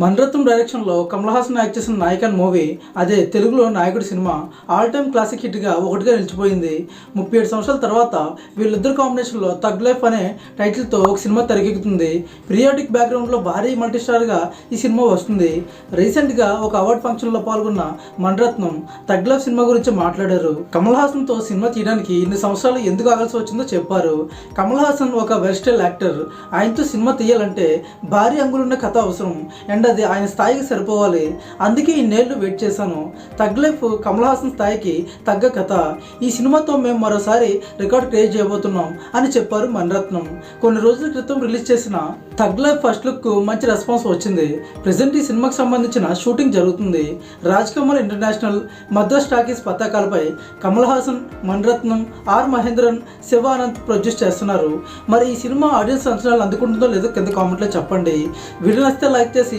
మన్రత్నం డైరెక్షన్లో కమల్ హాసన్ యాక్ట్ చేసిన నాయకన్ మూవీ అదే తెలుగులో నాయకుడి సినిమా ఆల్ టైమ్ క్లాసిక్ హిట్గా ఒకటిగా నిలిచిపోయింది. ముప్పై ఏడు సంవత్సరాల తర్వాత వీళ్ళిద్దరు కాంబినేషన్లో తగ్ లైఫ్ అనే టైటిల్తో ఒక సినిమా తెరకెక్కుతుంది. పీరియాడిక్ బ్యాక్గ్రౌండ్లో భారీ మల్టీస్టార్గా ఈ సినిమా వస్తుంది. రీసెంట్గా ఒక అవార్డ్ ఫంక్షన్లో పాల్గొన్న మన్రత్నం తగ్ లైఫ్ సినిమా గురించి మాట్లాడారు. కమల్ హాసన్తో సినిమా తీయడానికి ఇన్ని సంవత్సరాలు ఎందుకు ఆగాల్సి వచ్చిందో చెప్పారు. కమల్ హాసన్ ఒక వెస్టైల్ యాక్టర్. ఆయనతో సినిమా తీయాలంటే భారీ అంగులున్న కథ అవసరం. అండ్ అది ఆయన స్థాయికి సరిపోవాలి. అందుకే ఇన్నేళ్ళు వెయిట్ చేశాను. తగ్ లైఫ్ కమల్ హాసన్ స్థాయికి తగ్గ కథ. ఈ సినిమాతో మేము మరోసారి రికార్డ్ క్రియేట్ చేయబోతున్నాం అని చెప్పారు మణిరత్నం. కొన్ని రోజుల క్రితం రిలీజ్ చేసిన తగ్ లైఫ్ ఫస్ట్ లుక్ మంచి రెస్పాన్స్ వచ్చింది. ప్రజెంట్ ఈ సినిమాకి సంబంధించిన షూటింగ్ జరుగుతుంది. రాజ్ కమల్ ఇంటర్నేషనల్ మద్రాస్ టాకీస్ పతాకాలపై కమల్ హాసన్ మణిరత్నం ఆర్ మహేంద్రన్ శివానంద్ ప్రొడ్యూస్ చేస్తున్నారు. మరి ఈ సినిమా ఆడియన్స్ అంచనాలు అందుకుంటుందో లేదో కింద కామెంట్లో చెప్పండి. వీడియో నచ్చితే లైక్ చేసి